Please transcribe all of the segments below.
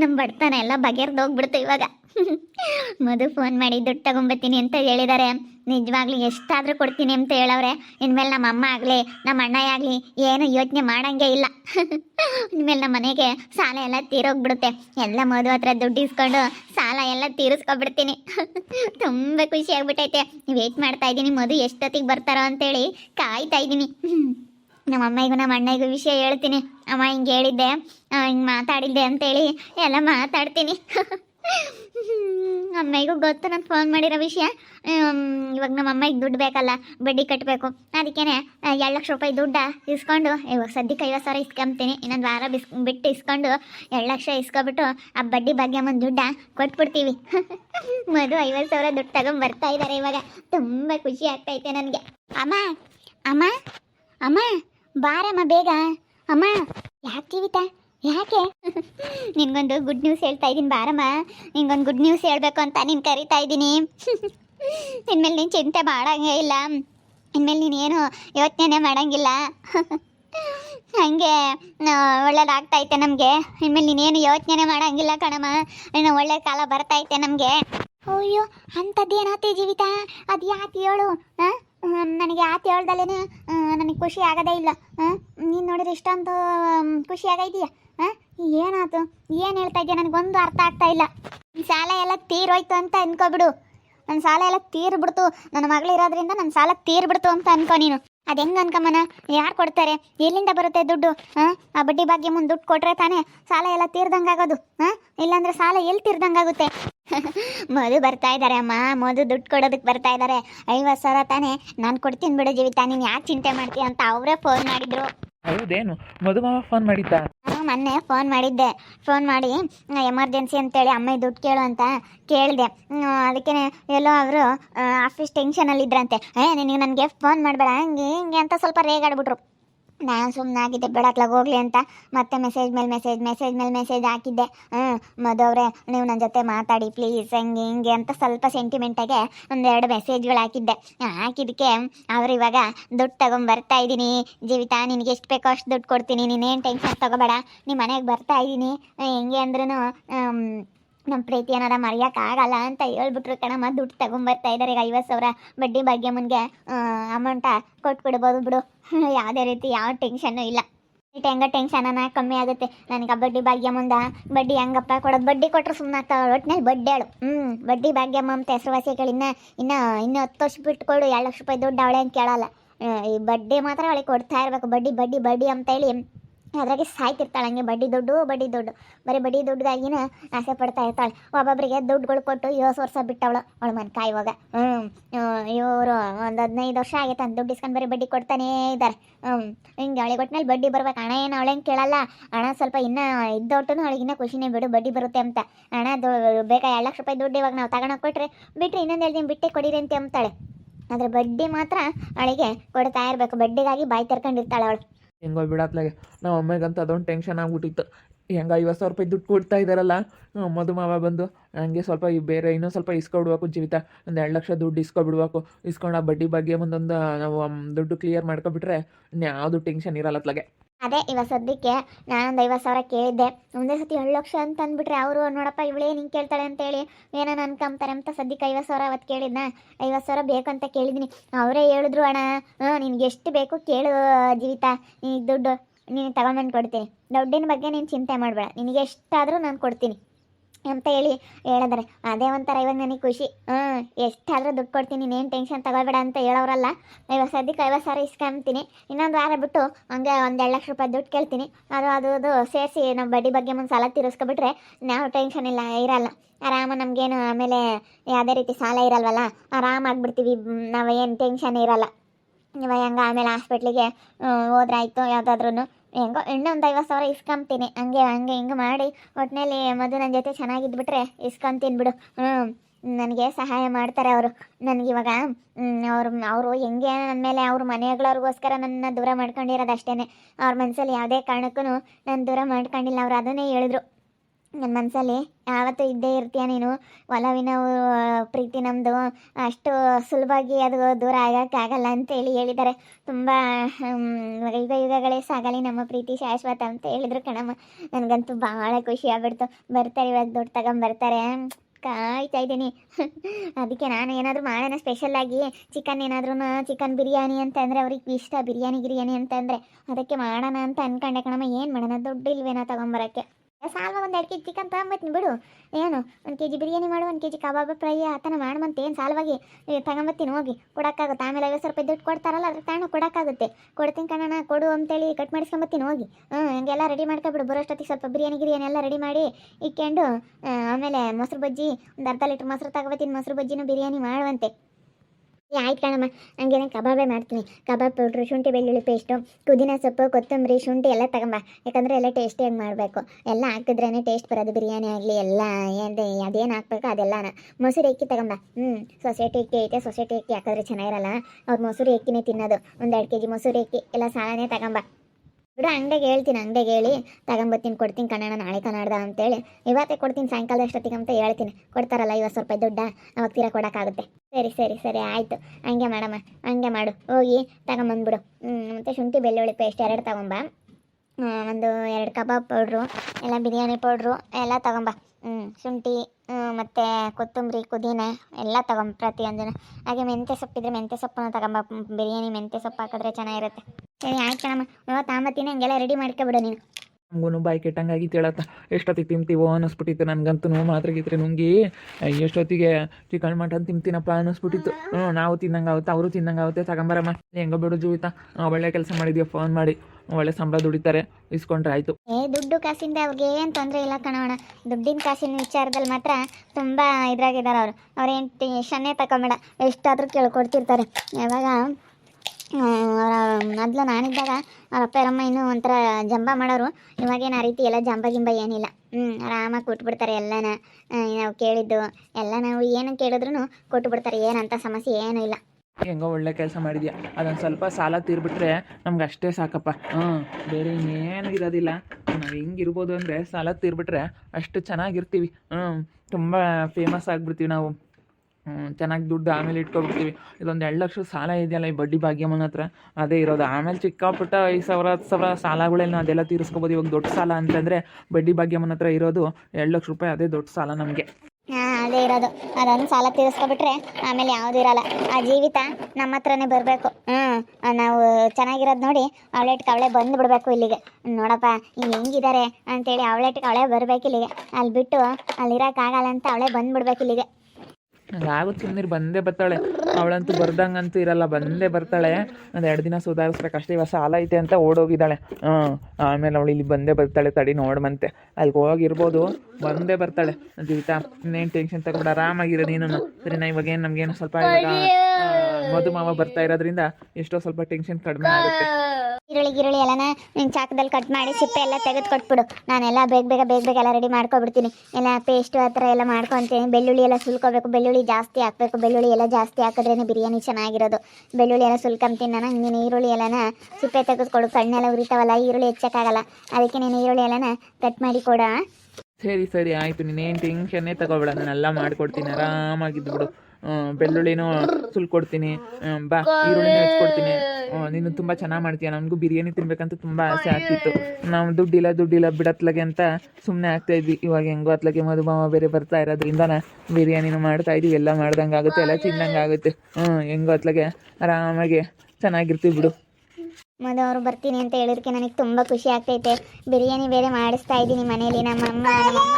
ನಮ್ಮ ಬಡತನ ಎಲ್ಲ ಬಗೆರ್ದು ಹೋಗ್ಬಿಡ್ತು ಇವಾಗ. ಮಧು ಫೋನ್ ಮಾಡಿ ದುಡ್ಡು ತಗೊಂಬತ್ತೀನಿ ಅಂತ ಹೇಳಿದ್ದಾರೆ ನಿಜವಾಗ್ಲೂ ಎಷ್ಟಾದರೂ ಕೊಡ್ತೀನಿ ಅಂತ ಹೇಳವ್ರೆ. ಇನ್ಮೇಲೆ ನಮ್ಮ ಅಮ್ಮ ಆಗಲಿ ನಮ್ಮ ಅಣ್ಣ ಆಗಲಿ, ಏನು ಯೋಚನೆ ಮಾಡಂಗೆ ಇಲ್ಲ. ಇನ್ಮೇಲೆ ನಮ್ಮ ಮನೆಗೆ ಸಾಲ ಎಲ್ಲ ತೀರೋಗ್ಬಿಡುತ್ತೆ. ಎಲ್ಲ ಮಧು ಹತ್ರ ದುಡ್ಡು ಇಸ್ಕೊಂಡು ಸಾಲ ಎಲ್ಲ ತೀರಿಸ್ಕೊಬಿಡ್ತೀನಿ. ತುಂಬ ಖುಷಿ ಆಗ್ಬಿಟ್ಟೈತೆ. ವೇಟ್ ಮಾಡ್ತಾ ಇದ್ದೀನಿ. ಮಧು ಎಷ್ಟೊತ್ತಿಗೆ ಬರ್ತಾರೋ ಅಂತೇಳಿ ಕಾಯ್ತಾ ಇದ್ದೀನಿ. ನಮ್ಮ ಅಮ್ಮಗೂ ನಮ್ಮ ಅಣ್ಣಿಗೂ ವಿಷಯ ಹೇಳ್ತೀನಿ. ಅಮ್ಮ ಹಿಂಗೆ ಹೇಳಿದ್ದೆ ಹಿಂಗೆ ಮಾತಾಡಿದ್ದೆ ಅಂತೇಳಿ ಎಲ್ಲ ಮಾತಾಡ್ತೀನಿ. ಅಮ್ಮಗೂ ಗೊತ್ತು ನಾನು ಫೋನ್ ಮಾಡಿರೋ ವಿಷಯ. ಇವಾಗ ನಮ್ಮ ಅಮ್ಮಗೆ ದುಡ್ಡು ಬೇಕಲ್ಲ, ಬಡ್ಡಿ ಕಟ್ಟಬೇಕು ಅದಕ್ಕೇ ಎರಡು ಲಕ್ಷ ರೂಪಾಯಿ ದುಡ್ಡ ಇಸ್ಕೊಂಡು, ಇವಾಗ ಸದ್ಯಕ್ಕೆ ಐವತ್ತು ಸಾವಿರ ಇಸ್ಕೊಂತೀನಿ ಇನ್ನೊಂದು ವಾರ ಬಿಸ್, ಬಿಟ್ಟು ಇಸ್ಕೊಂಡು ಎರಡು ಲಕ್ಷ ಇಸ್ಕೊಬಿಟ್ಟು ಆ ಬಡ್ಡಿ ಬಗ್ಗೆ ಒಂದು ದುಡ್ಡ ಕೊಟ್ಬಿಡ್ತೀವಿ. ಮದು ಐವತ್ತು ಸಾವಿರ ದುಡ್ಡು ತಗೊಂಡ್ ಬರ್ತಾ ಇದ್ದಾರೆ ಇವಾಗ. ತುಂಬ ಖುಷಿ ಆಗ್ತೈತೆ ನನಗೆ. ಅಮ್ಮ ಅಮ್ಮ ಅಮ್ಮ. ಬಾರಮ್ಮ, ಬೇಗ. ಅಮ್ಮ, ಯಾಕೆ ಜೀವಿತ? ಯಾಕೆ? ನಿನ್ಗೊಂದು ಗುಡ್ ನ್ಯೂಸ್ ಹೇಳ್ತಾ ಇದ್ದೀನಿ ಬಾರಮ್ಮ. ನಿನ್ಗೊಂದು ಗುಡ್ ನ್ಯೂಸ್ ಹೇಳಬೇಕು ಅಂತ ನೀನು ಕರಿತಾ ಇದ್ದೀನಿ. ಇನ್ಮೇಲೆ ನೀನು ಚಿಂತೆ ಮಾಡಂಗೇ ಇಲ್ಲ. ಇನ್ಮೇಲೆ ನೀನು ಏನು ಯೋಚನೆ ಮಾಡೋಂಗಿಲ್ಲ. ಹಂಗೆ ಒಳ್ಳೇದಾಗ್ತೈತೆ ನಮಗೆ. ಇನ್ಮೇಲೆ ನೀನೇನು ಯೋಚನೆ ಮಾಡೋಂಗಿಲ್ಲ ಕಣಮ್ಮ. ಇನ್ನು ಒಳ್ಳೆ ಕಾಲ ಬರ್ತೈತೆ ನಮಗೆ. ಅಯ್ಯೋ, ಅಂಥದ್ದೇನಾತಿ ಜೀವಿತ? ಅದು ಯಾಕೆ ಹೇಳು, ಆ? ನನಗೆ ಯಾಕೆ ಹೇಳ್ದಲ್ಲೇ ನನಗೆ ಖುಷಿ ಆಗೋದೇ ಇಲ್ಲ. ನೀನು ನೋಡಿದ್ರೆ ಇಷ್ಟೊಂದು ಖುಷಿ ಆಗೈದೀಯಾ ಹಾಂ ಏನಾಯ್ತು ಏನು ಹೇಳ್ತಾ ಇದೆಯಾ ನನಗೊಂದು ಅರ್ಥ ಆಗ್ತಾ ಇಲ್ಲ. ಸಾಲ ಎಲ್ಲ ತೀರೋಯ್ತು ಅಂತ ಅನ್ಕೋಬಿಡು. ನನ್ನ ಸಾಲ ಎಲ್ಲ ತೀರ್ಬಿಡ್ತು. ನನ್ನ ಮಗಳಿರೋದ್ರಿಂದ ನನ್ನ ಸಾಲ ತೀರ್ಬಿಡ್ತು ಅಂತ ಅನ್ಕೋ ನೀನು. ಅದು ಹೆಂಗೆ ಅನ್ಕಮ್ಮನ? ಯಾರು ಕೊಡ್ತಾರೆ? ಎಲ್ಲಿಂದ ಬರುತ್ತೆ ದುಡ್ಡು? ಆ ಬಡ್ಡಿ ಬಗ್ಗೆ ಮುಂದೆ ದುಡ್ಡು ಕೊಟ್ಟರೆ ತಾನೇ ಸಾಲ ಎಲ್ಲ ತೀರ್ದಂಗಾಗೋದು. ಹಾಂ ಇಲ್ಲಾಂದರೆ ಸಾಲ ಎಲ್ಲಿ ತೀರ್ದಂಗಾಗುತ್ತೆ? ಮಧು ಬರ್ತಾ ಇದ್ದಾರೆ ಅಮ್ಮ. ಮಧು ದುಡ್ಡು ಕೊಡೋದಕ್ಕೆ ಬರ್ತಾ ಇದ್ದಾರೆ. ಐವತ್ತು ಸಾವಿರ ತಾನೇ ನಾನು ಕೊಡ್ತೀನಿ ಬಿಡು ಜೀವಿತ. ನೀನು ಯಾಕೆ ಚಿಂತೆ ಮಾಡ್ತೀಯ ಅಂತ ಅವರೇ ಫೋನ್ ಮಾಡಿದ್ರು. ಹೌದೇನು? ಮಧುಮಾವ ಫೋನ್ ಮಾಡಿದ್ದ? ನಾನು ಮೊನ್ನೆ ಫೋನ್ ಮಾಡಿದ್ದೆ. ಫೋನ್ ಮಾಡಿ ಎಮರ್ಜೆನ್ಸಿ ಅಂತೇಳಿ ಅಮ್ಮ ದುಡ್ಡು ಕೇಳು ಅಂತ ಕೇಳಿದೆ. ಅದಕ್ಕೆ ಎಲ್ಲೋ ಅವರು ಆಫೀಸ್ ಟೆನ್ಷನಲ್ಲಿ ಇದ್ರಂತೆ ಏ ನಿನಗೆ ನನಗೆ ಫೋನ್ ಮಾಡಬೇಡ. ಹಂಗೆ ಹಿಂಗೆ ಅಂತ ಸ್ವಲ್ಪ ರೇಗಾಡ್ಬಿಟ್ರು. ನಾನು ಸುಮ್ಮನೆ ಆಗಿದ್ದೆ ಬೇಡತ್ಲಾಗ ಹೋಗ್ಲಿ ಅಂತ ಮತ್ತೆ ಮೆಸೇಜ್ ಮೇಲೆ ಮೆಸೇಜ್ ಮೆಸೇಜ್ ಮೇಲೆ ಮೆಸೇಜ್ ಹಾಕಿದ್ದೆ. ಹ್ಞೂ ಮದುವ್ರೆ ನೀವು ನನ್ನ ಜೊತೆ ಮಾತಾಡಿ ಪ್ಲೀಸ್ ಹಂಗೆ, ಹಿಂಗೆ ಅಂತ ಸ್ವಲ್ಪ ಸೆಂಟಿಮೆಂಟಾಗೆ ಒಂದೆರಡು ಮೆಸೇಜ್ಗಳು ಹಾಕಿದ್ದೆ. ಹಾಕಿದ್ದಕ್ಕೆ ಅವ್ರು ಇವಾಗ ದುಡ್ಡು ತಗೊಂಬರ್ತಾ ಇದ್ದೀನಿ. ಜೀವಿತ, ನಿನಗೆ ಎಷ್ಟು ಬೇಕೋ ಅಷ್ಟು ದುಡ್ಡು ಕೊಡ್ತೀನಿ. ನೀನೇನು ಟೆನ್ಷನ್ ತಗೋಬೇಡ. ನಿಮ್ಮ ಮನೆಗೆ ಬರ್ತಾ ಇದ್ದೀನಿ. ಹೆಂಗೆ ಅಂದ್ರೂ ನಮ್ಮ ಪ್ರೀತಿ ಏನಾರ ಮರೆಯೋಕ್ಕಾಗಲ್ಲ ಅಂತ ಹೇಳ್ಬಿಟ್ರು ಕಣಮ್ಮ. ದುಡ್ಡು ತಗೊಂಬರ್ತಾ ಇದ್ದಾರೆ ಈಗ ಐವತ್ತು ಸಾವಿರ ಬಡ್ಡಿ ಭಾಗ್ಯಮ್ಮನಿಗೆ. ಅಮೌಂಟ ಕೊಟ್ಬಿಡ್ಬೋದು ಬಿಡು. ಯಾವುದೇ ರೀತಿ ಯಾವ ಟೆನ್ಷನ್ನು ಇಲ್ಲ. ಇಟ್ಟು ಹೆಂಗ ಟೆನ್ಷನ್ ಕಮ್ಮಿ ಆಗುತ್ತೆ. ನನಗೆ ಬಡ್ಡಿ ಭಾಗ್ಯಮ್ಮಂದ ಬಡ್ಡಿ ಹೆಂಗಪ್ಪ ಕೊಡೋದು? ಬಡ್ಡಿ ಕೊಟ್ಟರು ಸುಮ್ಮನೆ ಆಗ್ತಾವೆ ಒಟ್ಟಿನಲ್ಲಿ ಬಡ್ಡಿ ಹೇಳು ಹ್ಞೂ ಬಡ್ಡಿ ಭಾಗ್ಯಮ್ಮ ಅಂತ ಹೆಸರುವಾಸಿಗಳು ಇನ್ನ, ಇನ್ನು ಇನ್ನು ಹತ್ತು ವರ್ಷ ಕೊಡು ಎರಡು ಲಕ್ಷ ರೂಪಾಯಿ ದುಡ್ಡು ಅವಳೆ ಅಂತ ಕೇಳಲ್ಲ. ಈ ಬಡ್ಡಿ ಮಾತ್ರ ಅವಳಿಗೆ ಕೊಡ್ತಾ ಇರಬೇಕು. ಬಡ್ಡಿ ಬಡ್ಡಿ ಬಡ್ಡಿ ಅಂತ ಹೇಳಿ ಅದ್ರಾಗೆ ಸಾಯ್ತಿರ್ತಾಳೆ ಹಂಗೆ ಬಡ್ಡಿ ದುಡ್ಡು ಬಡ್ಡಿ ದುಡ್ಡು. ಬರೀ ಬಡ್ಡಿ ದುಡ್ಡುದಾಗಿನ ಆಸೆ ಪಡ್ತಾ ಇರ್ತಾಳೆ. ಒಬ್ಬೊಬ್ಬರಿಗೆ ದುಡ್ಡುಗಳು ಕೊಟ್ಟು ಏಳು ವರ್ಷ ಬಿಟ್ಟವಳು. ಅವಳು ಮನ್ ಕಾಯುವಾಗ ಹ್ಞೂ ಇವರು ಒಂದು ಹದಿನೈದು ವರ್ಷ ಆಗೈತೆ ಅಂತ ದುಡ್ಡು ಇಸ್ಕೊಂಡು ಬರೀ ಬಡ್ಡಿ ಕೊಡ್ತಾನೇ ಇದ್ದಾರೆ ಹ್ಞೂ ಹಿಂಗೆ ಅವಳಿಗೆ ಒಟ್ಟಿನಲ್ಲಿ ಬಡ್ಡಿ ಬರ್ಬೇಕು. ಹಣ ಏನು ಅವಳೇನು ಕೇಳಲ್ಲ. ಹಣ ಸ್ವಲ್ಪ ಇನ್ನೂ ಇದ್ದೊಟ್ಟು ಅವಳಿಗೆ ಇನ್ನೂ ಖುಷಿನೇ ಬಿಡು, ಬಡ್ಡಿ ಬರುತ್ತೆ ಅಂತ. ಹಣ ದು, ಬೇಕಾ ಎರಡು ಲಕ್ಷ ರೂಪಾಯಿ ದುಡ್ಡು ಇವಾಗ ನಾವು ತಗೊಂಡೋಗಿ ಕೊಟ್ಟರೆ ಬಿಟ್ಟರೆ ಇನ್ನೊಂದು ಎರಡು ದಿನ ಬಿಟ್ಟೆ ಕೊಡಿರಿ ಅಂತ ಅಂತಾಳೆ. ಆದರೆ ಬಡ್ಡಿ ಮಾತ್ರ ಅವಳಿಗೆ ಕೊಡ್ತಾ ಇರಬೇಕು. ಬಡ್ಡಿಗಾಗಿ ಬಾಯಿ ತೆರ್ಕೊಂಡಿರ್ತಾಳೆ ಅವಳು. ಹೆಂಗೋ ಬಿಡತ್ಲಾಗೆ ನಮ್ಮ ಅಮ್ಮಗಂತ ಅದೊಂದು ಟೆನ್ಷನ್ ಆಗ್ಬಿಟ್ಟಿತ್ತು. ಹೆಂಗೆ ಐವತ್ತು ಸಾವಿರ ರೂಪಾಯಿ ದುಡ್ಡು ಕೊಡ್ತಾ ಇದ್ದಾರಲ್ಲ ಮದು ಮಾವ ಬಂದು ಹಂಗೆ ಸ್ವಲ್ಪ ಬೇರೆ ಇನ್ನೂ ಸ್ವಲ್ಪ ಇಸ್ಕೊಬಿಡ್ಬೇಕು ಜೀವಿತ. ಒಂದು ಎರಡು ಲಕ್ಷ ದುಡ್ಡು ಇಸ್ಕೊಬಿಡ್ಬೇಕು. ಇಸ್ಕೊಂಡು ಆ ಬಡ್ಡಿ ಬಗ್ಗೆ ಒಂದೊಂದು ನಾವು ದುಡ್ಡು ಕ್ಲಿಯರ್ ಮಾಡ್ಕೊಬಿಟ್ರೆ ಇನ್ಯಾವುದು ಟೆನ್ಷನ್ ಇರಲ್ಲ ಅತ್ಲಾಗೆ. ಅದೇ ಇವ ಸದ್ಯಕ್ಕೆ ನಾನೊಂದು ಐವತ್ತು ಸಾವಿರ ಕೇಳಿದ್ದೆ. ಒಂದೇ ಸತಿ ಏಳು ಲಕ್ಷ ಅಂತ ಅಂದ್ಬಿಟ್ರೆ ಅವರು, ನೋಡಪ್ಪ, ಇವಳೇ ನಿಂಗೆ ಕೇಳ್ತಾಳೆ ಅಂತೇಳಿ ಏನೇನು ಅನ್ಕೊಂತಾರೆ ಅಂತ ಸದ್ಯಕ್ಕೆ ಐವತ್ತು ಸಾವಿರ ಅವತ್ತು ಕೇಳಿದ್ನ. ಐವತ್ತು ಸಾವಿರ ಬೇಕು ಅಂತ ಕೇಳಿದ್ದೀನಿ ಅವರೇ ಹೇಳಿದ್ರು, ಅಣ್ಣ ಹ್ಞೂ ನಿನ್ಗೆ ಎಷ್ಟು ಬೇಕು ಕೇಳು, ಜೀವಿತ. ನಿನಗೆ ದುಡ್ಡು ನೀನು ತಗೊಂಡ್ಬಂದು ಕೊಡ್ತೀನಿ. ದುಡ್ಡಿನ ಬಗ್ಗೆ ನೀನು ಚಿಂತೆ ಮಾಡಬೇಡ. ನಿನಗೆ ಎಷ್ಟಾದರೂ ನಾನು ಕೊಡ್ತೀನಿ. ಅಂತ ಹೇಳಿ ಹೇಳಿದ್ರೆ. ಅದೇ ಒಂಥರ ಇವಾಗ ನನಗೆ ಖುಷಿ. ಹ್ಞೂ ಎಷ್ಟಾದರೂ ದುಡ್ಡು ಕೊಡ್ತೀನಿ ಏನು ಟೆನ್ಷನ್ ತಗೋಬೇಡ ಅಂತ ಹೇಳೋರಲ್ಲ. ಇವಾಗ ಸದ್ಯಕ್ಕೆ ಐವತ್ತು ಸಾವಿರ ಇಸ್ಕೊಂತೀನಿ. ಇನ್ನೊಂದು ವಾರ ಬಿಟ್ಟು ಹಂಗೆ ಒಂದು ಎರಡು ಲಕ್ಷ ರೂಪಾಯಿ ದುಡ್ಡು ಕೇಳ್ತೀನಿ. ಅದು ಅದು ಅದು ಸೇರಿಸಿ ನಮ್ಮ ಬಡ್ಡಿ ಬಗ್ಗೆ ಮುಂದೆ ಸಾಲ ತೀರಿಸ್ಕೊಬಿಟ್ರೆ ನಾವು ಟೆನ್ಷನ್ ಇಲ್ಲ, ಇರಲ್ಲ. ಆರಾಮ ನಮಗೇನು ಆಮೇಲೆ ಯಾವುದೇ ರೀತಿ ಸಾಲ ಇರಲ್ವಲ್ಲ? ಆರಾಮಾಗ್ಬಿಡ್ತೀವಿ ನಾವು ಏನು ಟೆನ್ಷನ್ ಇರಲ್ಲ. ಇವಾಗ ಹೆಂಗೆ ಆಮೇಲೆ ಹಾಸ್ಪಿಟ್ಲಿಗೆ ಹೋದ್ರಾಯ್ತು ಯಾವುದಾದ್ರೂ ಹೆಂಗೋ ಇನ್ನೊಂದು ಐವತ್ತು ಸಾವಿರ ಇಸ್ಕೊಂತೀನಿ. ಹಂಗೆ ಹಂಗೆ, ಹಿಂಗೆ ಮಾಡಿ ಒಟ್ಟಿನಲ್ಲಿ ಮದು ನನ್ನ ಜೊತೆ ಚೆನ್ನಾಗಿದ್ಬಿಟ್ರೆ ಇಸ್ಕೊಂತೀನಿ ಬಿಡು. ಹ್ಞೂ ನನಗೆ ಸಹಾಯ ಮಾಡ್ತಾರೆ ಅವರು. ನನಗಿವಾಗ ಅವ್ರು, ಅವರು ಹೆಂಗೆ ನನ್ನ ಮೇಲೆ ಅವ್ರ ಮನೆಗಳವ್ರಿಗೋಸ್ಕರ ನನ್ನ ದೂರ ಮಾಡ್ಕೊಂಡಿರೋದು ಅಷ್ಟೇ ಅವ್ರ ಮನಸ್ಸಲ್ಲಿ ಯಾವುದೇ ಕಾರಣಕ್ಕೂ ನಾನು ದೂರ ಮಾಡ್ಕೊಂಡಿಲ್ಲ. ಅವರು ಅದನ್ನೇ ಹೇಳಿದ್ರು. ನನ್ನ ಮನಸ್ಸಲ್ಲಿ ಯಾವತ್ತೂ ಇದ್ದೇ ಇರ್ತೀಯ ನೀನು? ಒಲವಿನ ಪ್ರೀತಿ ನಮ್ಮದು ಅಷ್ಟು ಸುಲಭವಾಗಿ ಅದು ದೂರ ಆಗೋಕ್ಕಾಗಲ್ಲ ಅಂತೇಳಿ ಹೇಳಿದ್ದಾರೆ. ತುಂಬ ಯುಗ ಯುಗಗಳೇ ಸಾಗಲಿ ನಮ್ಮ ಪ್ರೀತಿ ಶಾಶ್ವತ ಅಂತ ಹೇಳಿದ್ರು ಕಣಮ್ಮ. ನನಗಂತೂ ಭಾಳ ಖುಷಿ ಆಗ್ಬಿಡ್ತು. ಬರ್ತಾರೆ ಇವಾಗ ದುಡ್ಡು ತಗೊಂಬರ್ತಾರೆ. ಕಾಯ್ತಾ ಇದ್ದೀನಿ. ಅದಕ್ಕೆ ನಾನು ಏನಾದರೂ ಮಾಡೋಣ ಸ್ಪೆಷಲ್ಲಾಗಿ ಚಿಕನ್ ಏನಾದ್ರೂ ಚಿಕನ್ ಬಿರಿಯಾನಿ ಅಂತಂದರೆ ಅವ್ರಿಗೆ ಇಷ್ಟ. ಬಿರಿಯಾನಿ, ಗಿರಿಯಾನಿ ಅಂತಂದರೆ ಅದಕ್ಕೆ ಮಾಡೋಣ ಅಂತ ಅನ್ಕೊಂಡೆ ಕಣಮ್ಮ. ಏನು ಮಾಡೋಣ? ದುಡ್ಡು ಇಲ್ವೇನೋ ತಗೊಂಬರೋಕ್ಕೆ. ಸಾಲ್ವ ಒಂದು ಎರಡು ಕೆ ಜಿ ಚಿಕನ್ ತಗೊಂಬತ್ತೀನಿ ಬಿಡು. ಏನು, ಒಂದು ಕೆ ಜಿ ಬಿರಿಯಾನಿ ಮಾಡು, ಒಂದು ಕೆ ಜಿ ಕಬಾಬ್ ಫ್ರೈ ಆತನ ಮಾಡುವಂತೆ ಏನು ಸಾಲವಾಗಿ? ತಗೊಂಬತ್ತೀನಿ ಹೋಗಿ. ಕೊಡೋಕ್ಕಾಗುತ್ತೆ? ಆಮೇಲೆ ಐವತ್ತು ರೂಪಾಯಿ ದುಡ್ಡು ಕೊಡ್ತಾರಲ್ಲ, ಅದ್ರ ತಾಣ ಕೊಡೋಕ್ಕಾಗುತ್ತೆ. ಕೊಡ್ತೀನಿ ಕಣಣ ಕೊಡು ಅಂತೇಳಿ ಕಟ್ ಮಾಡಿಸ್ಕೊಂಬತ್ತೀನಿ ಹೋಗಿ. ಹ್ಞೂ ಹಂಗೆಲ್ಲ ರೆಡಿ ಮಾಡ್ಕೊಬಿಡು. ಬರೋಷ್ಟೊತ್ತಿಗೆ ಸ್ವಲ್ಪ ಬಿರಿಯಾನಿ ಗಿರಿಯಾನಿ ಎಲ್ಲ ರೆಡಿ ಮಾಡಿ ಇಕ್ಕೊಂಡು ಆಮೇಲೆ ಮೊಸರು ಬಜ್ಜಿ, ಒಂದು ಅರ್ಧ ಲೀಟ್ರ್ ಮೊಸರು ತಗೋಬತ್ತೀನಿ ಮೊಸರು ಬಜ್ಜಿನೂ ಬಿರಿಯಾನಿ ಮಾಡುವಂತೆ. ಆಯ್ತು ಕಣಮ್ಮ. ಹಂಗೇನೆ ಕಬಾಬೇ ಮಾಡ್ತೀನಿ. ಕಬಾಬ್ ಪೌಡ್ರು, ಶುಂಠಿ ಬೆಳ್ಳುಳ್ಳಿ ಪೇಸ್ಟು, ಪುದೀನ ಸೊಪ್ಪು, ಕೊತ್ತಂಬರಿ, ಶುಂಠಿ ಎಲ್ಲ ತಗೊಂಬ. ಯಾಕಂದರೆ ಎಲ್ಲ ಟೇಸ್ಟಿಯಾಗಿ ಮಾಡಬೇಕು. ಎಲ್ಲ ಹಾಕಿದ್ರೇ ಟೇಸ್ಟ್ ಬರೋದು, ಬಿರಿಯಾನಿ ಆಗಲಿ, ಎಲ್ಲ ಏನು ಅದೇನು ಹಾಕ್ಬೇಕು ಅದೆಲ್ಲನ. ಮೊಸರು ಎಕ್ಕಿ ತಗೊಂಬ. ಹ್ಞೂ ಸೊಸೈಟಿ ಎಕ್ಕಿ ಐತೆ, ಸೊಸೈಟಿ ಎಕ್ಕಿ ಹಾಕಿದ್ರೆ ಚೆನ್ನಾಗಿರಲ್ಲ. ಅವ್ರು ಮೊಸರು ಎಕ್ಕಿನೇ ತಿನ್ನೋದು. ಒಂದು ಎರಡು ಕೆ ಜಿ ಮೊಸರು ಎಕ್ಕಿ ಎಲ್ಲ ಸಾಲನೇ ತಗೊಂಬ. ಬಿಡು ಅಂಗಡಿಗೆ ಹೇಳ್ತೀನಿ ಅಂಗಡಿಗೆ ಹೇಳಿ. ತಗೊಂಬತ್ತೀನಿ ಕೊಡ್ತೀನಿ ಕನ್ನಡ ನಾಳೆ ಕನ್ನಡದ ಅಂತೇಳಿ. ಇವತ್ತೇ ಕೊಡ್ತೀನಿ, ಸಾಯಂಕಾಲ ಅಷ್ಟೊತ್ತಿಗೆ ಅಂತ ಹೇಳ್ತೀನಿ. ಕೊಡ್ತಾರಲ್ಲ, ಐವತ್ತು ರೂಪಾಯಿ ದುಡ್ಡ? ಅವಾಗ ತೀರಾ ಕೊಡೋಕ್ಕಾಗುತ್ತೆ. ಸರಿ ಸರಿ ಸರಿ, ಆಯಿತು. ಹಂಗೆ ಮಾಡಮ್ಮ, ಹಂಗೆ ಮಾಡು. ಹೋಗಿ ತಗೊಂಬಂದ್ಬಿಡು ಮತ್ತು ಶುಂಠಿ ಬೆಳ್ಳುಳ್ಳಿ ಪೇಸ್ಟ್ ಎರಡು ತಗೊಂಬ ಒಂದು ಎರಡು ಕಬಾಬ್ ಪೌಡ್ರು, ಎಲ್ಲ ಬಿರಿಯಾನಿ ಪೌಡ್ರು, ಎಲ್ಲ ತಗೊಂಬ ಹ್ಞೂ ಶುಂಠಿ ಮತ್ತು ಕೊತ್ತಂಬರಿ, ಪುದೀನ ಎಲ್ಲ ತಗೊಂಬ ಪ್ರತಿಯೊಂದನ್ನು. ಹಾಗೆ ಮೆಂತ್ಯ ಸೊಪ್ಪಿದ್ರೆ ಮೆಂತ್ಯ ಸೊಪ್ಪನ್ನು ತಗೊಂಬ ಬಿರಿಯಾನಿ ಮೆಂತ್ಯ ಸೊಪ್ಪು ಹಾಕಿದ್ರೆ ಚೆನ್ನಾಗಿರುತ್ತೆ. ಸರಿ ಆಯ್ತು ಕಣಮ್ಮ. ಇವತ್ತು ತಾಂಬತ್ತೀನಿ ಹಂಗೆಲ್ಲ ರೆಡಿ ಮಾಡ್ಕೊಬಿಡು ನೀನು. ನಮಗೂ ಬಾಯಿ ಕೆಟ್ಟಂಗಾಗಿ ಹೇಳತ್ತ ಎಷ್ಟೊತ್ತಿಗೆ ತಿಂತೀವೋ ಅನ್ನಿಸ್ಬಿಟ್ಟಿತ್ತು ನನಗಂತೂ ಮಾತ್ರ ಗೀತ್ರೆ ನುಂಗಿ. ಎಷ್ಟೊತ್ತಿಗೆ ಚಿಕನ್ ಮಟನ್ ತಿಂತೀನಪ್ಪ ಅನ್ನಿಸ್ಬಿಟ್ಟಿತ್ತು. ಹ್ಞೂ ನಾವು ತಿನ್ನಂಗೆ ಆಗುತ್ತೆ ಅವರು ತಿನ್ನಂಗೆ ಆಗುತ್ತೆ ತಗೊಂಬರಮ್ಮ ಹೆಂಗೋ ಬಿಡು ಜೀವಿತ. ಆ, ಒಳ್ಳೆ ಕೆಲಸ ಮಾಡಿದ್ಯಾ ಫೋನ್ ಮಾಡಿ. ಒಳ್ಳೆ ಸಂಬಳ ದುಡಿತಾರೆ. ಇಸ್ಕೊಂಡ್ರೆ ಆಯಿತು. ಏ ದುಡ್ಡು ಕಾಸಿಂದ ಅವ್ರಿಗೆ ಏನು ತೊಂದರೆ ಇಲ್ಲ ಕಣೋಣ ದುಡ್ಡಿನ ಕಾಸಿನ ವಿಚಾರದಲ್ಲಿ ಮಾತ್ರ ತುಂಬ ಇದ್ರಾಗಿದ್ದಾರೆ ಅವರು. ಅವ್ರೇನು ಟೆನ್ಷನ್ನೇ ತಗೊಂಬೇಡ ಎಷ್ಟಾದರೂ ಕೇಳ್ಕೊಡ್ತಿರ್ತಾರೆ. ಯಾವಾಗ ಮೊದಲು ನಾನಿದ್ದಾಗ ಅವ್ರ ಅಪ್ಪ ಅವರಮ್ಮ ಇನ್ನೂ ಒಂಥರ ಜಂಬ ಮಾಡೋರು. ಇವಾಗೇನು ಆ ರೀತಿ ಎಲ್ಲ ಜಂಬ ಗಿಂಬ ಏನಿಲ್ಲ. ಹ್ಞೂ ಆರಾಮಾಗಿ ಕೊಟ್ಬಿಡ್ತಾರೆ ಎಲ್ಲನ. ನಾವು ಕೇಳಿದ್ದು ಎಲ್ಲ ನಾವು ಏನು ಕೇಳಿದ್ರು ಕೊಟ್ಬಿಡ್ತಾರೆ. ಏನಂತ ಸಮಸ್ಯೆ ಏನೂ ಇಲ್ಲ. ಹೆಂಗೋ ಒಳ್ಳೆ ಕೆಲಸ ಮಾಡಿದ್ಯಾ? ಅದೊಂದು ಸ್ವಲ್ಪ ಸಾಲ ತೀರ್ಬಿಟ್ರೆ ನಮ್ಗೆ ಅಷ್ಟೇ ಸಾಕಪ್ಪ. ಹ್ಞೂ ಬೇರೆ ಇನ್ನೇನು ಇರೋದಿಲ್ಲ. ನಾವು ಹೆಂಗಿರ್ಬೋದು ಅಂದರೆ ಸಾಲ ತೀರ್ಬಿಟ್ರೆ ಅಷ್ಟು ಚೆನ್ನಾಗಿರ್ತೀವಿ. ಹ್ಞೂ ತುಂಬ ಫೇಮಸ್ ಆಗಿಬಿಡ್ತೀವಿ ನಾವು. ಚೆನ್ನಾಗಿ ದುಡ್ಡು ಆಮೇಲೆ ಇಟ್ಕೊಬಿಡ್ತೀವಿ. ಇದೊಂದು ಎರಡು ಲಕ್ಷ ಸಾಲ ಇದೆಯಲ್ಲ ಈ ಬಡ್ಡಿ ಭಾಗ್ಯಮ್ಮನ ಹತ್ರ? ಅದೇ ಇರೋದು. ಆಮೇಲೆ ಚಿಕ್ಕ ಪುಟ್ಟ ಐದು ಸಾವಿರ, ಹತ್ತು ಸಾವಿರ ಸಾಲಗಳನ್ನ ಅದೆಲ್ಲ ತೀರಿಸ್ಕೊಬೋದು. ಇವಾಗ ದೊಡ್ಡ ಸಾಲ ಅಂತಂದರೆ ಬಡ್ಡಿ ಭಾಗ್ಯಮ್ಮನ ಹತ್ರ ಇರೋದು ಎರಡು ಲಕ್ಷ ರೂಪಾಯಿ. ಅದೇ ದೊಡ್ಡ ಸಾಲ ನಮಗೆ. ಹಾಂ, ಅದೇ ಇರೋದು. ಅದೊಂದು ಸಾಲ ತೀರಿಸ್ಕೊಬಿಟ್ರೆ ಆಮೇಲೆ ಯಾವುದೂ ಇರಲ್ಲ. ಆ ಜೀವಿತ ನಮ್ಮ ಹತ್ರನೇ ಬರಬೇಕು. ಹ್ಞೂ ನಾವು ಚೆನ್ನಾಗಿರೋದು ನೋಡಿ ಅವಳೆಟ್ಗೆ ಅವಳೆ ಬಂದು ಬಿಡಬೇಕು ಇಲ್ಲಿಗೆ. ನೋಡಪ್ಪ ಇಲ್ಲಿ ಹೆಂಗಿದ್ದಾರೆ ಅಂತೇಳಿ ಅವಳೆಟ್ಗೆ ಅವಳೆ ಬರಬೇಕು ಇಲ್ಲಿಗೆ ಅಲ್ಲಿ ಬಿಟ್ಟು ಅಲ್ಲಿರೋಕ್ಕಾಗಲ್ಲ ಅಂತ ಅವಳೆ ಬಂದ್ಬಿಡ್ಬೇಕು ಇಲ್ಲಿಗೆ ಆಗುತ್ತೆ ಸುಮ್ಮನೆ ಬಂದೇ ಬರ್ತಾಳೆ. ಅವಳಂತೂ ಬರ್ದಂಗಂತೂ ಇರಲ್ಲ, ಬಂದೇ ಬರ್ತಾಳೆ. ಒಂದು ಎರಡು ದಿನ ಸುಧಾರಿಸ್ಬೇಕಷ್ಟೇ ಇವಾಗ ಸಾಲ ಐತೆ ಅಂತ ಓಡೋಗಿದ್ದಾಳೆ. ಹಾಂ ಆಮೇಲೆ ಅವಳು ಇಲ್ಲಿ ಬಂದೇ ಬರ್ತಾಳೆ ತಡಿ ನೋಡ್ಮಂತೆ. ಅಲ್ಲಿಗೆ ಹೋಗಿರ್ಬೋದು, ಬಂದೇ ಬರ್ತಾಳೆ. ಜೀವಿತಾ, ಇನ್ನೇನು ಟೆನ್ಷನ್ ತಗೊಂಡು ಆರಾಮಾಗಿರೋ ನೀನು. ಸರಿ ನಾ ಇವಾಗ ಏನು ನಮಗೇನು ಸ್ವಲ್ಪ ಇವಾಗ ಮಧು ಮಧುಮಾವ ಬರ್ತಾ ಇರೋದ್ರಿಂದ ಎಷ್ಟೋ ಸ್ವಲ್ಪ ಟೆನ್ಷನ್ ಕಡಿಮೆ ಆಗುತ್ತೆ. ಈರುಳ್ಳಿ ಗಿರುಳ್ಳಿ ಎಲ್ಲನ ಚಾಕದಲ್ಲಿ ಕಟ್ ಮಾಡಿ ಸಿಪ್ಪೆ ಎಲ್ಲ ತೆಗೆದು ಕೊಟ್ಬಿಡು. ನಾನೆಲ್ಲ ಬೇಗ ಬೇಗ ಬೇಗ ಬೇಗ ಎಲ್ಲ ರೆಡಿ ಮಾಡ್ಕೊಬಿಡ್ತೀನಿ. ಎಲ್ಲ ಪೇಸ್ಟ್ ಆ ಥರ ಎಲ್ಲ ಮಾಡ್ಕೊತೀನಿ. ಬೆಳ್ಳುಳ್ಳಿ ಎಲ್ಲ ಸುಲ್ಕೋಬೇಕು. ಬೆಳ್ಳುಳ್ಳಿ ಜಾಸ್ತಿ ಹಾಕಬೇಕು. ಬೆಳ್ಳುಳ್ಳಿ ಎಲ್ಲ ಜಾಸ್ತಿ ಹಾಕಿದ್ರೇ ಬಿರಿಯಾನಿ ಚೆನ್ನಾಗಿರೋದು. ಬೆಳ್ಳುಳ್ಳಿ ಎಲ್ಲ ಸುಲ್ಕೊಂತೀನಿ ನಾನು. ನೀನು ಈರುಳ್ಳಿ ಎಲ್ಲನ ಸಿಪ್ಪೆ ತೆಗೆದುಕೊಡು ಕಣ್ಣೆಲ್ಲ ಉರಿತಾವಲ್ಲ ಈರುಳ್ಳಿ ಹೆಚ್ಚಕ್ಕಾಗಲ್ಲ. ಅದಕ್ಕೆ ನೀನು ಈರುಳ್ಳಿ ಎಲ್ಲನ ಕಟ್ ಮಾಡಿ ಕೊಡ ಸರಿ ಸರಿ, ಆಯಿತು. ನೀನೇನು ಟೆನ್ಷನ್ನೇ ತಗೋಬೇಡ. ನಾನೆಲ್ಲ ಮಾಡ್ಕೊಡ್ತೀನಿ. ಆರಾಮಾಗಿದ್ದು ಬಿಡು ಬೆಳ್ಳುಳ್ಳಿನೂ ಸುಲ್ಕೊಡ್ತೀನಿ. ಕೊಡ್ತೀನಿ ಬಾ ಈರುಳ್ಳಿನ ಹಚ್ಕೊಡ್ತೀನಿ ಹ್ಮ್, ನೀನು ತುಂಬಾ ಚೆನ್ನಾಗಿ ಮಾಡ್ತೀಯ. ನನಗೂ ಬಿರಿಯಾನಿ ತಿನ್ಬೇಕಂತ ತುಂಬಾ ಆಸೆ ಆಗ್ತಿತ್ತು. ನಾವು ದುಡ್ಡಿಲ್ಲ ದುಡ್ಡಿಲ್ಲ ಬಿಡತ್ಲಗೆ ಅಂತ ಸುಮ್ಮನೆ ಆಗ್ತಾ ಇದ್ವಿ. ಇವಾಗ ಹೆಂಗೋ ಅತ್ಲಗೆ ಮಧುಮಾವ ಬೇರೆ ಬರ್ತಾ ಇರೋದ್ರಿಂದ ಬಿರಿಯಾನಿನೂ ಮಾಡ್ತಾ ಇದೀವಿ. ಎಲ್ಲ ಮಾಡ್ದಂಗೆ ಆಗುತ್ತೆ ಎಲ್ಲ ತಿಂದಂಗೆ ಆಗುತ್ತೆ. ಹ್ಞೂ ಹೆಂಗೋ ಅತ್ಲಗೆ ಆರಾಮಾಗಿ ಚೆನ್ನಾಗಿರ್ತೀವಿ ಬಿಡು. ಮದು ಅವರು ಬರ್ತೀನಿ ಅಂತ ಹೇಳಿದಕ್ಕೆ ನನಗೆ ತುಂಬಾ ಖುಷಿ ಆಗ್ತೈತೆ. ಬಿರಿಯಾನಿ ಬೇರೆ ಮಾಡಿಸ್ತಾ ಇದ್ದೀನಿ ಮನೇಲಿ. ನಮ್ಮಮ್ಮ ನಮ್ಮಮ್ಮ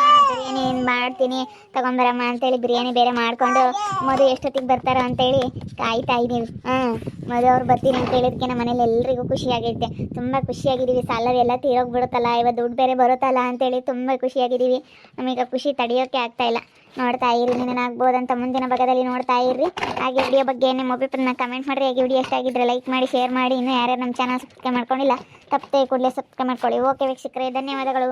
ಬಿರಿಯಾನಿ ಮಾಡ್ತೀನಿ? ತಗೊಂಬರಮ್ಮ ಅಂತೇಳಿ ಬಿರಿಯಾನಿ ಬೇರೆ ಮಾಡಿಕೊಂಡು ಮದು ಎಷ್ಟೊತ್ತಿಗೆ ಬರ್ತಾರೋ ಅಂತೇಳಿ ಕಾಯ್ತಾ ಇದ್ದೀವಿ ಹಾಂ ಮೊದಲು ಅವ್ರು ಬರ್ತೀನಿ ಅಂತ ಹೇಳಿದಕ್ಕೆ ನಮ್ಮ ಮನೇಲಿ ಎಲ್ರಿಗೂ ಖುಷಿ ಆಗೈತೆ ತುಂಬ ಖುಷಿಯಾಗಿದ್ದೀವಿ. ಸಾಲರಿ ಎಲ್ಲ ತೀರೋಗ್ಬಿಡುತ್ತಲ್ಲ ಇವತ್ತು ದುಡ್ಡು ಬೇರೆ ಬರುತ್ತಲ್ಲ ಅಂತೇಳಿ ತುಂಬ ಖುಷಿಯಾಗಿದ್ದೀವಿ. ನಮಗೆ ಖುಷಿ ತಡೆಯೋಕ್ಕೆ ಆಗ್ತಾ ಇಲ್ಲ. ನೋಡ್ತಾ ಇರಿ ಆಗ್ಬೋದಂತ ಮುಂದಿನ ಭಾಗದಲ್ಲಿ ನೋಡ್ತಾ ಇರ್ರಿ. ಹಾಗೆ ವಿಡಿಯೋ ಬಗ್ಗೆ ನಿಮ್ಮ ಅಭಿಪ್ರಾಯನ ಕಮೆಂಟ್ ಮಾಡಿರಿ. ಹಾಗೆ ವಿಡಿಯೋ ಇಷ್ಟ ಲೈಕ್ ಮಾಡಿ ಶೇರ್ ಮಾಡಿ. ಇನ್ನೂ ಯಾರ್ಯಾರು ನಮ್ಮ ಚಾನಲ್ ಸಬ್ಸ್ಕ್ರೈಬ್ ಮಾಡ್ಕೊಂಡಿಲ್ಲ, ತಪ್ಪದೆ ಕೂಡಲೇ ಸಬ್ಸ್ಕ್ರೈಬ್ ಮಾಡ್ಕೊಳ್ಳಿ. ಓಕೆ ವೀಕ್ಷಕರೇ, ಧನ್ಯವಾದಗಳು.